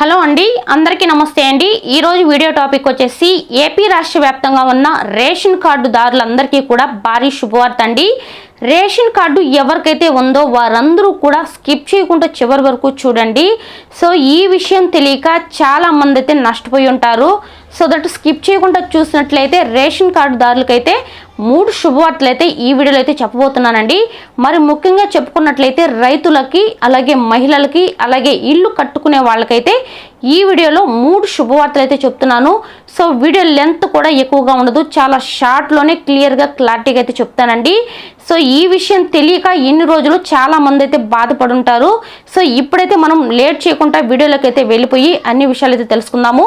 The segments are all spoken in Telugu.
హలో అండి అందరికీ నమస్తే అండి. ఈరోజు వీడియో టాపిక్ వచ్చేసి ఏపీ రాష్ట్ర వ్యాప్తంగా ఉన్న రేషన్ కార్డుదారులందరికీ కూడా భారీ శుభవార్త అండి. రేషన్ కార్డు ఎవరికైతే ఉందో వారందరూ కూడా స్కిప్ చేయకుండా చివరి వరకు చూడండి. సో ఈ విషయం తెలియక చాలామంది అయితే నష్టపోయి ఉంటారు. సో దట్ స్కిప్ చేయకుండా చూసినట్లయితే రేషన్ కార్డుదారులకైతే మూడు శుభవార్తలు అయితే ఈ వీడియోలో అయితే చెప్పబోతున్నానండి. మరి ముఖ్యంగా చెప్పుకున్నట్లయితే రైతులకి అలాగే మహిళలకి అలాగే ఇల్లు కట్టుకునే వాళ్ళకైతే ఈ వీడియోలో మూడు శుభవార్తలు అయితే చెప్తున్నాను. సో వీడియో లెంత్ కూడా ఎక్కువగా ఉండదు. చాలా షార్ట్లోనే క్లియర్గా క్లారిటీగా అయితే చెప్తానండి. సో ఈ విషయం తెలియక ఇన్ని రోజులు చాలా మంది అయితే బాధపడుంటారు. సో ఇప్పుడైతే మనం లేట్ చేయకుండా వీడియోలోకి అయితే వెళ్ళిపోయి అన్ని విషయాలు అయితే తెలుసుకుందాము.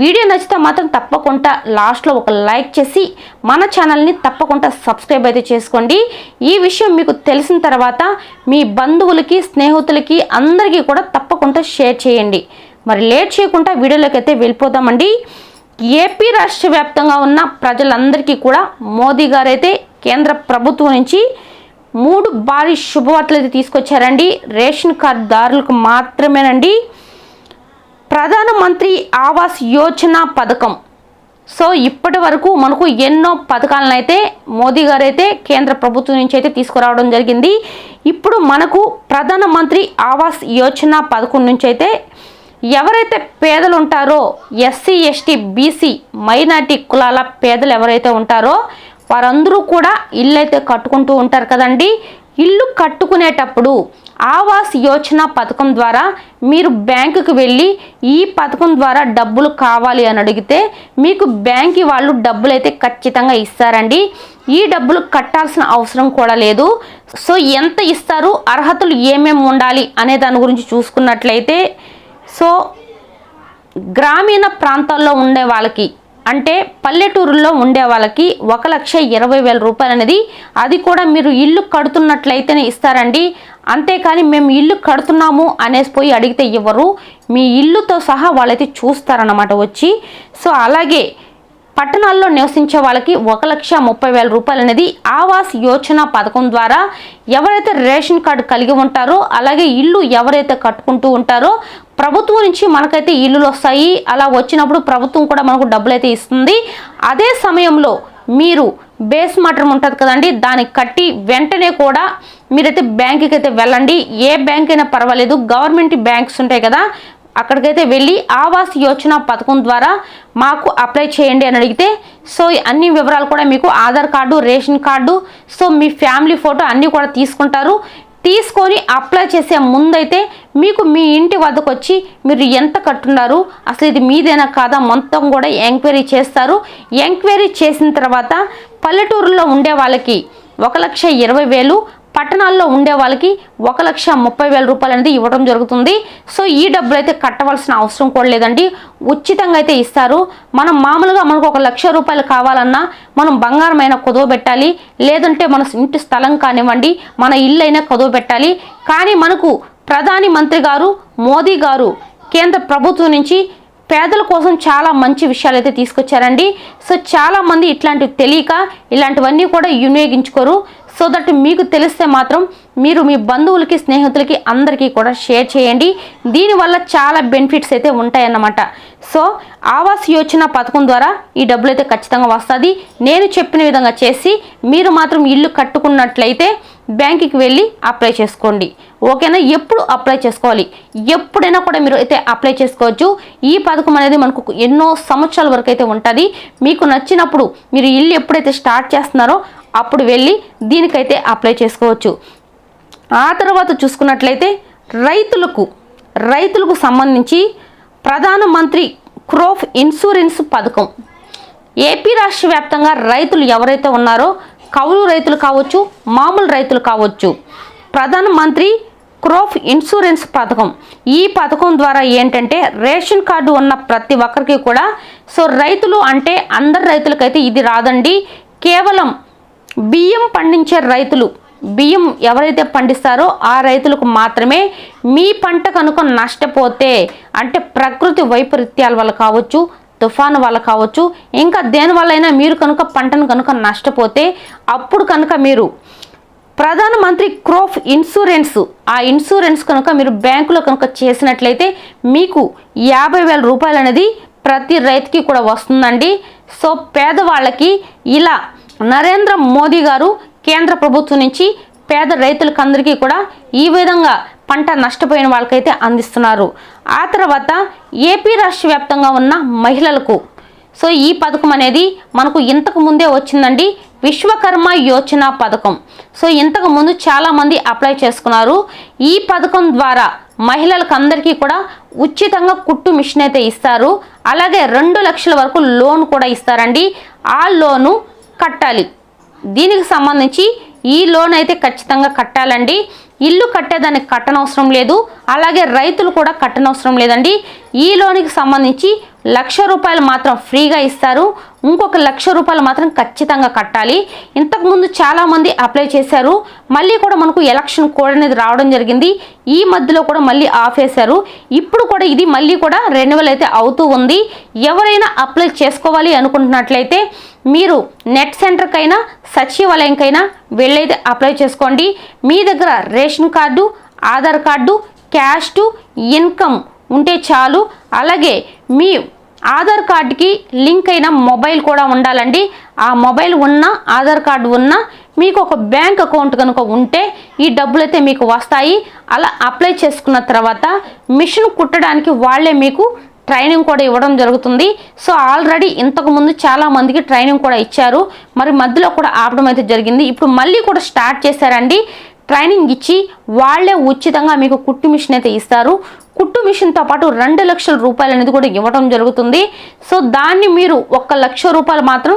వీడియో నచ్చితే మాత్రం తప్పకుండా లాస్ట్లో ఒక లైక్ చేసి మన ఛానల్ని తప్పకుండా సబ్స్క్రైబ్ అయితే చేసుకోండి. ఈ విషయం మీకు తెలిసిన తర్వాత మీ బంధువులకి స్నేహితులకి అందరికీ కూడా తప్పకుండా షేర్ చేయండి. మరి లేట్ చేయకుండా వీడియోలోకి అయితే వెళ్ళిపోదామండి. ఏపీ రాష్ట్ర వ్యాప్తంగా ఉన్న ప్రజలందరికీ కూడా మోదీ గారైతే కేంద్ర ప్రభుత్వం నుంచి మూడు భారీ శుభవార్తలు అయితే తీసుకొచ్చారండి. రేషన్ కార్డుదారులకు మాత్రమేనండి. ప్రధానమంత్రి ఆవాస్ యోజన పథకం. సో ఇప్పటి వరకు మనకు ఎన్నో పథకాలను అయితే మోదీ గారు అయితే కేంద్ర ప్రభుత్వం నుంచి అయితే తీసుకురావడం జరిగింది. ఇప్పుడు మనకు ప్రధానమంత్రి ఆవాస్ యోజన పథకం నుంచి అయితే ఎవరైతే పేదలు ఉంటారో ఎస్సీ ఎస్టీ బీసీ మైనార్టీ కులాల పేదలు ఎవరైతే ఉంటారో వారందరూ కూడా ఇల్లు అయితే కట్టుకుంటూ ఉంటారు కదండి. ఇల్లు కట్టుకునేటప్పుడు ఆవాస్ యోజన పథకం ద్వారా మీరు బ్యాంకుకి వెళ్ళి ఈ పథకం ద్వారా డబ్బులు కావాలి అని అడిగితే మీకు బ్యాంక్ వాళ్ళు డబ్బులు అయితే ఖచ్చితంగా ఇస్తారండి. ఈ డబ్బులు కట్టాల్సిన అవసరం కూడా లేదు. సో ఎంత ఇస్తారు? అర్హతలు ఏమేమి ఉండాలి? అనే దాని గురించి చూసుకున్నట్లయితే సో గ్రామీణ ప్రాంతాల్లో ఉండే వాళ్ళకి అంటే పల్లెటూరుల్లో ఉండే వాళ్ళకి ఒక లక్ష ఇరవై వేల రూపాయలు అనేది అది కూడా మీరు ఇల్లు కడుతున్నట్లయితేనే ఇస్తారండి. అంతేకాని మేము ఇల్లు కడుతున్నాము అనేసి పోయి అడిగితే ఇవ్వరు మీ ఇల్లుతో సహా వాళ్ళైతే చూస్తారన్నమాట వచ్చి. సో అలాగే పట్టణాల్లో నివసించే వాళ్ళకి ఒక లక్ష ముప్పై వేల రూపాయలు అనేది ఆవాస్ యోజన పథకం ద్వారా ఎవరైతే రేషన్ కార్డు కలిగి ఉంటారో అలాగే ఇల్లు ఎవరైతే కట్టుకుంటూ ఉంటారో ప్రభుత్వం నుంచి మనకైతే ఇల్లులు వస్తాయి. అలా వచ్చినప్పుడు ప్రభుత్వం కూడా మనకు డబ్బులు అయితే ఇస్తుంది. అదే సమయంలో మీరు బేస్ మటం ఉంటుంది కదండి. దాన్ని కట్టి వెంటనే కూడా మీరైతే బ్యాంకుకి అయితే వెళ్ళండి. ఏ బ్యాంక్ అయినా పర్వాలేదు. గవర్నమెంట్ బ్యాంక్స్ ఉంటాయి కదా. అక్కడికైతే వెళ్ళి ఆవాస్ యోజన పథకం ద్వారా మాకు అప్లై చేయండి అని అడిగితే సో అన్ని వివరాలు కూడా మీకు Aadhaar card ration card so మీ ఫ్యామిలీ ఫోటో అన్నీ కూడా తీసుకుంటారు. తీసుకొని అప్లై చేసే ముందైతే మీకు మీ ఇంటి వద్దకు వచ్చి మీరు ఎంత కట్టున్నారు అసలు ఇది మీదేనా కాదా మొత్తం కూడా ఎంక్వైరీ చేస్తారు. ఎంక్వైరీ చేసిన తర్వాత పల్లెటూరులో ఉండే వాళ్ళకి ఒక లక్ష ఇరవై వేలు పట్టణాల్లో ఉండే వాళ్ళకి ఒక లక్ష ముప్పై వేల రూపాయలు అనేది ఇవ్వడం జరుగుతుంది. సో ఈ డబ్బులు అయితే కట్టవలసిన అవసరం కూడా లేదండి. ఉచితంగా అయితే ఇస్తారు. మనం మామూలుగా మనకు ఒక లక్ష రూపాయలు కావాలన్నా మనం బంగారమైన కుదవ పెట్టాలి. లేదంటే మన ఇంటి స్థలం కానివ్వండి మన ఇల్లు అయినా కుదవ పెట్టాలి. కానీ మనకు ప్రధాని మంత్రి గారు మోదీ గారు కేంద్ర ప్రభుత్వం నుంచి పేదల కోసం చాలా మంచి విషయాలు అయితే తీసుకొచ్చారండి. సో చాలామంది ఇట్లాంటివి తెలియక ఇలాంటివన్నీ కూడా వినియోగించుకోరు. సో దట్ మీకు తెలిస్తే మాత్రం మీరు మీ బంధువులకి స్నేహితులకి అందరికీ కూడా షేర్ చేయండి. దీనివల్ల చాలా బెనిఫిట్స్ అయితే ఉంటాయన్నమాట. సో ఆవాస్ యోజన పథకం ద్వారా ఈ డబ్బులు అయితే ఖచ్చితంగా వస్తుంది. నేను చెప్పిన విధంగా చేసి మీరు మాత్రం ఇల్లు కట్టుకున్నట్లయితే బ్యాంక్కి వెళ్ళి అప్లై చేసుకోండి. ఓకేనా? ఎప్పుడు అప్లై చేసుకోవాలి? ఎప్పుడైనా కూడా మీరు అయితే అప్లై చేసుకోవచ్చు. ఈ పథకం అనేది మనకు ఎన్నో సంవత్సరాల వరకు అయితే ఉంటుంది. మీకు నచ్చినప్పుడు మీరు ఇల్లు ఎప్పుడైతే స్టార్ట్ చేస్తున్నారో అప్పుడు వెళ్ళి దీనికైతే అప్లై చేసుకోవచ్చు. ఆ తర్వాత చూసుకున్నట్లయితే రైతులకు రైతులకు సంబంధించి ప్రధానమంత్రి క్రోప్ ఇన్సూరెన్స్ పథకం. ఏపీ రాష్ట్ర వ్యాప్తంగా రైతులు ఎవరైతే ఉన్నారో కౌలు రైతులు కావచ్చు మామూలు రైతులు కావచ్చు. ప్రధానమంత్రి క్రోప్ ఇన్సూరెన్స్ పథకం. ఈ పథకం ద్వారా ఏంటంటే రేషన్ కార్డు ఉన్న ప్రతి ఒక్కరికి కూడా సో రైతులు అంటే అందరు రైతులకైతే ఇది రాదండి. కేవలం బియ్యం పండించే రైతులు బియ్యం ఎవరైతే పండిస్తారో ఆ రైతులకు మాత్రమే మీ పంట కనుక నష్టపోతే అంటే ప్రకృతి వైపరీత్యాల వల్ల కావచ్చు తుఫాను వల్ల కావచ్చు ఇంకా దేనివల్ల అయినా మీరు కనుక పంటను కనుక నష్టపోతే అప్పుడు కనుక మీరు ప్రధానమంత్రి క్రోఫ్ ఇన్సూరెన్స్ ఆ ఇన్సూరెన్స్ కనుక మీరు బ్యాంకులో కనుక చేసినట్లయితే మీకు యాభై వేల రూపాయలు అనేది ప్రతి రైతుకి కూడా వస్తుందండి. సో పేదవాళ్ళకి ఇలా నరేంద్ర మోదీ గారు కేంద్ర ప్రభుత్వం నుంచి పేద రైతులకు అందరికీ కూడా ఈ విధంగా పంట నష్టపోయిన వాళ్ళకైతే అందిస్తున్నారు. ఆ తర్వాత ఏపీ రాష్ట్ర వ్యాప్తంగా ఉన్న మహిళలకు. సో ఈ పథకం అనేది మనకు ఇంతకు ముందే వచ్చిందండి. విశ్వకర్మ యోచన పథకం. సో ఇంతకు ముందు చాలామంది అప్లై చేసుకున్నారు. ఈ పథకం ద్వారా మహిళలకు అందరికీ కూడా ఉచితంగా కుట్టు మిషన్ అయితే ఇస్తారు. అలాగే రెండు లక్షల వరకు లోన్ కూడా ఇస్తారండి. ఆ లోను కట్టాలి. దీనికి సంబంధించి ఈ లోన్ అయితే ఖచ్చితంగా కట్టాలండి. ఇల్లు కట్టేదానికి కట్టనవసరం లేదు అలాగే రైతులు కూడా కట్టనవసరం లేదండి. ఈ లోన్కి సంబంధించి లక్ష రూపాయలు మాత్రం ఫ్రీగా ఇస్తారు. ఇంకొక లక్ష రూపాయలు మాత్రం ఖచ్చితంగా కట్టాలి. ఇంతకుముందు చాలామంది అప్లై చేశారు. మళ్ళీ కూడా మనకు ఎలక్షన్ కోడ్ అనేది రావడం జరిగింది. ఈ మధ్యలో కూడా మళ్ళీ ఆఫ్ వేశారు ఇప్పుడు కూడా ఇది మళ్ళీ కూడా రెన్యువల్ అయితే అవుతూ ఉంది. ఎవరైనా అప్లై చేసుకోవాలి అనుకుంటున్నట్లయితే మీరు నెట్ సెంటర్కైనా సచివాలయంకైనా వెళ్ళైతే అప్లై చేసుకోండి. మీ దగ్గర ration card Aadhaar card cash to income ఉంటే చాలు. అలాగే మీ ఆధార్ కార్డుకి లింక్ అయిన మొబైల్ కూడా ఉండాలండి. ఆ మొబైల్ ఉన్న ఆధార్ కార్డు ఉన్న మీకు ఒక బ్యాంక్ అకౌంట్ కనుక ఉంటే ఈ డబ్బులు అయితే మీకు వస్తాయి. అలా అప్లై చేసుకున్న తర్వాత మిషన్ కుట్టడానికి వాళ్ళే మీకు ట్రైనింగ్ కూడా ఇవ్వడం జరుగుతుంది. సో ఆల్రెడీ ఇంతకుముందు చాలామందికి చాలా మందికి ట్రైనింగ్ కూడా ఇచ్చారు. మరి మధ్యలో కూడా ఆపడం అయితే జరిగింది. ఇప్పుడు మళ్ళీ కూడా స్టార్ట్ చేశారండి. ట్రైనింగ్ ఇచ్చి వాళ్ళే ఉచితంగా మీకు కుట్టు మిషన్ అయితే ఇస్తారు. కుట్టు మిషన్తో పాటు రెండు లక్షల రూపాయలు అనేది కూడా ఇవ్వడం జరుగుతుంది. సో దాన్ని మీరు ఒక్క లక్ష రూపాయలు మాత్రం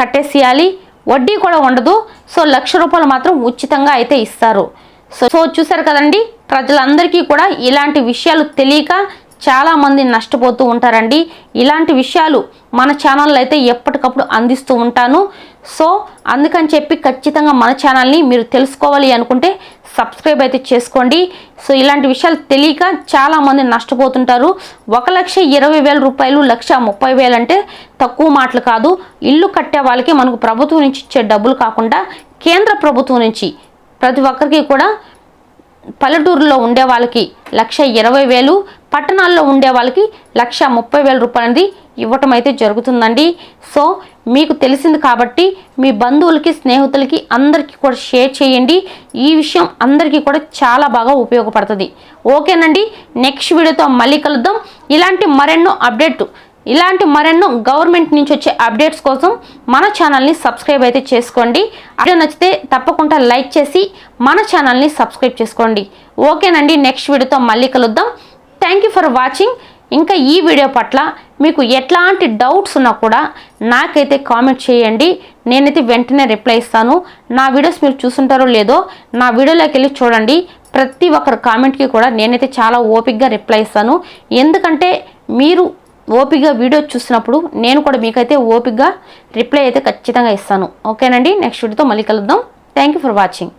కట్టేసేయాలి. వడ్డీ కూడా ఉండదు. సో లక్ష రూపాయలు మాత్రం ఉచితంగా అయితే ఇస్తారు. సో సో చూసారు కదండి? ప్రజలందరికీ కూడా ఇలాంటి విషయాలు తెలియక చాలామంది నష్టపోతూ ఉంటారండి. ఇలాంటి విషయాలు మన ఛానల్లో అయితే ఎప్పటికప్పుడు అందిస్తూ ఉంటాను. సో అందుకని చెప్పి ఖచ్చితంగా మన ఛానల్ని మీరు తెలుసుకోవాలి అనుకుంటే సబ్స్క్రైబ్ అయితే చేసుకోండి. సో ఇలాంటి విషయాలు తెలియక చాలామంది నష్టపోతుంటారు. ఒక లక్ష ఇరవై వేల రూపాయలు లక్ష ముప్పై వేలు అంటే తక్కువ మాటలు కాదు. ఇల్లు కట్టే వాళ్ళకి మనకు ప్రభుత్వం నుంచి ఇచ్చే డబ్బులు కాకుండా కేంద్ర ప్రభుత్వం నుంచి ప్రతి ఒక్కరికి కూడా పల్లెటూరులో ఉండే వాళ్ళకి లక్ష ఇరవై వేలు పట్టణాల్లో ఉండే వాళ్ళకి లక్ష ముప్పై వేల రూపాయలది ఇవ్వటం అయితే జరుగుతుందండి. సో మీకు తెలిసింది కాబట్టి మీ బంధువులకి స్నేహితులకి అందరికీ కూడా షేర్ చేయండి. ఈ విషయం అందరికీ కూడా చాలా బాగా ఉపయోగపడుతుంది. ఓకేనండి? నెక్స్ట్ వీడియోతో మళ్ళీ కలుద్దాం. ఇలాంటి మరెన్నో అప్డేట్ ఇలాంటి మరెన్నో గవర్నమెంట్ నుంచి వచ్చే అప్డేట్స్ కోసం మన ఛానల్ని సబ్స్క్రైబ్ అయితే చేసుకోండి. వీడియో నచ్చితే తప్పకుండా లైక్ చేసి మన ఛానల్ని సబ్స్క్రైబ్ చేసుకోండి. ఓకేనండి? నెక్స్ట్ వీడియోతో మళ్ళీ కలుద్దాం. Thank you for watching. ఇంకా ఈ వీడియో పట్ల మీకు ఎట్లాంటి డౌట్స్ ఉన్నా కూడా నాకైతే కామెంట్ చేయండి. నేనైతే వెంటనే రిప్లై ఇస్తాను. నా వీడియోస్ మీరు చూసుంటారో లేదో నా వీడియోలోకి వెళ్ళి చూడండి. ప్రతి ఒక్కరి కామెంట్కి కూడా నేనైతే చాలా ఓపిక్గా రిప్లై ఇస్తాను. ఎందుకంటే మీరు ఓపిక్గా వీడియో చూసినప్పుడు నేను కూడా మీకైతే ఓపిక్గా రిప్లై అయితే ఖచ్చితంగా ఇస్తాను. ఓకేనండి? నెక్స్ట్ వీడియోతో మళ్ళీ కలుద్దాం. Thank you for watching.